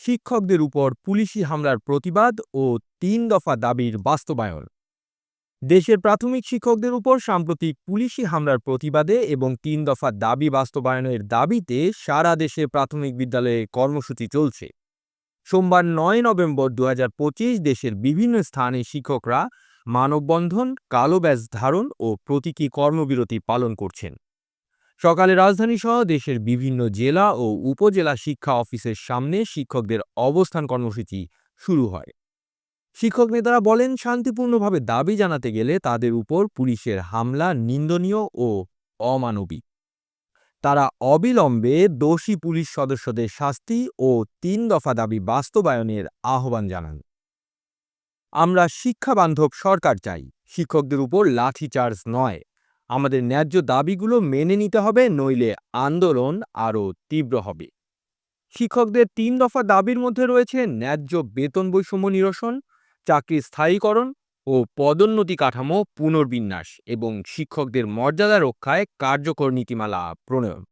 শিক্ষকদের উপর পুলিশি হামলার প্রতিবাদ ও তিন দফা দাবির বাস্তবায়ন। দেশের প্রাথমিক শিক্ষকদের উপর সাম্প্রতিক পুলিশি হামলার প্রতিবাদে এবং তিন দফা দাবি বাস্তবায়নের দাবিতে সারা দেশে প্রাথমিক বিদ্যালয়ে কর্মসূচি চলছে। সোমবার নয় নভেম্বর দু হাজার পঁচিশ দেশের বিভিন্ন স্থানে শিক্ষকরা মানববন্ধন, কালো ব্যাজ ধারণ ও প্রতীকী কর্মবিরতি পালন করছেন। সকালে রাজধানী সহ দেশের বিভিন্ন জেলা ও উপজেলা শিক্ষা অফিসের সামনে শিক্ষকদের অবস্থান কর্মসূচি শুরু হয়। শিক্ষক নেতারা বলেন, শান্তিপূর্ণভাবে দাবি জানাতে গেলে তাদের উপর পুলিশের হামলা নিন্দনীয় ও অমানবিক। তারা অবিলম্বে দোষী পুলিশ সদস্যদের শাস্তি ও তিন দফা দাবি বাস্তবায়নের আহ্বান জানান। আমরা শিক্ষাবান্ধব সরকার চাই, শিক্ষকদের উপর লাঠিচার্জ নয়। আমাদের ন্যায্য দাবিগুলো মেনে নিতে হবে, নইলে আন্দোলন আরও তীব্র হবে। শিক্ষকদের তিন দফা দাবির মধ্যে রয়েছে ন্যায্য বেতন বৈষম্য নিরসন, চাকরির স্থায়ীকরণ ও পদোন্নতি কাঠামো পুনর্বিন্যাস এবং শিক্ষকদের মর্যাদা রক্ষায় কার্যকর নীতিমালা প্রণয়ন।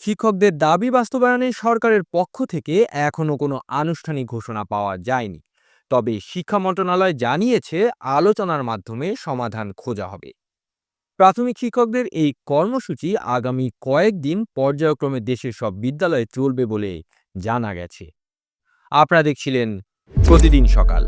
শিক্ষকদের দাবি বাস্তবায়নে সরকারের পক্ষ থেকে এখনও কোনো আনুষ্ঠানিক ঘোষণা পাওয়া যায়নি। তবে শিক্ষা মন্ত্রণালয় জানিয়েছে, আলোচনার মাধ্যমে সমাধান খোঁজা হবে। প্রাথমিক শিক্ষকদের এই কর্মসূচি আগামী কয়েকদিন পর্যায়ক্রমে দেশের সব বিদ্যালয়ে চলবে বলে জানা গেছে। আপনারা দেখছিলেন প্রতিদিন সকাল।